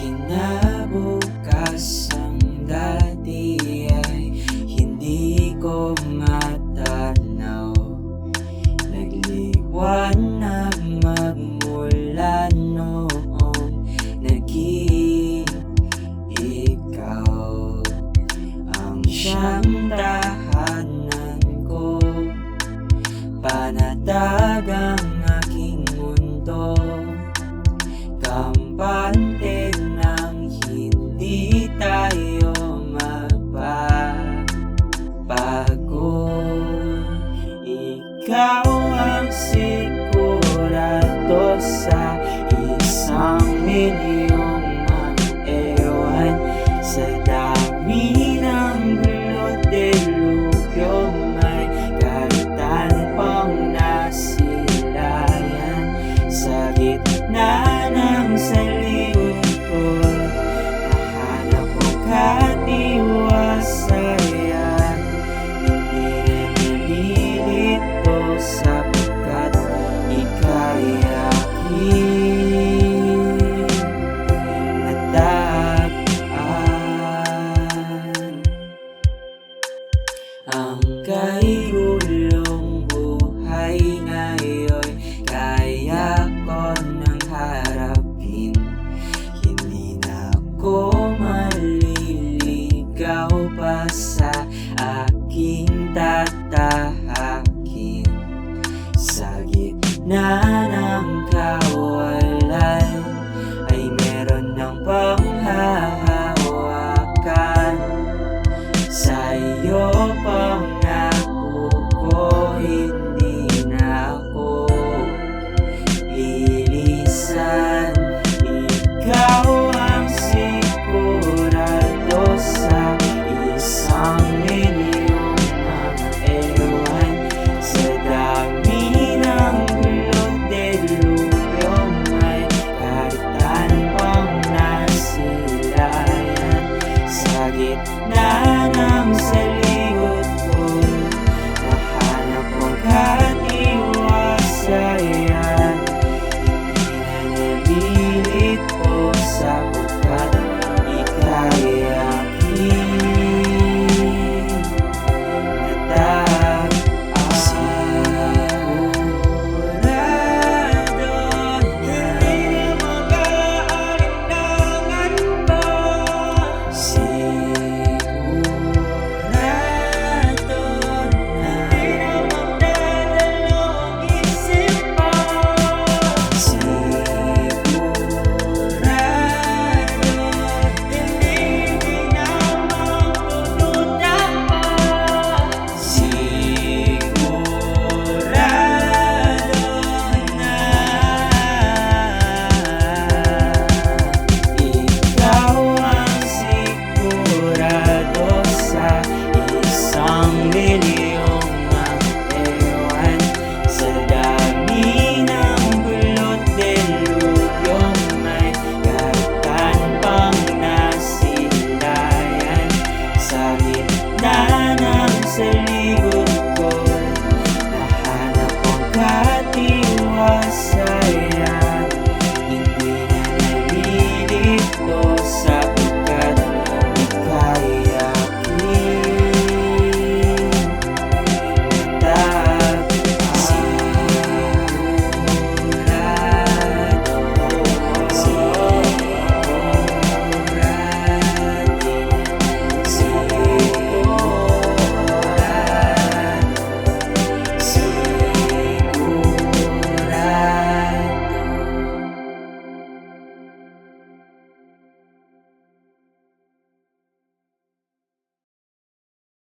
Kinabukas ang dati ay hindi ko matanaw Nagliwanag magmula noon Naging ikaw Ang siyang tahanan ko. Panatagang cloud. night.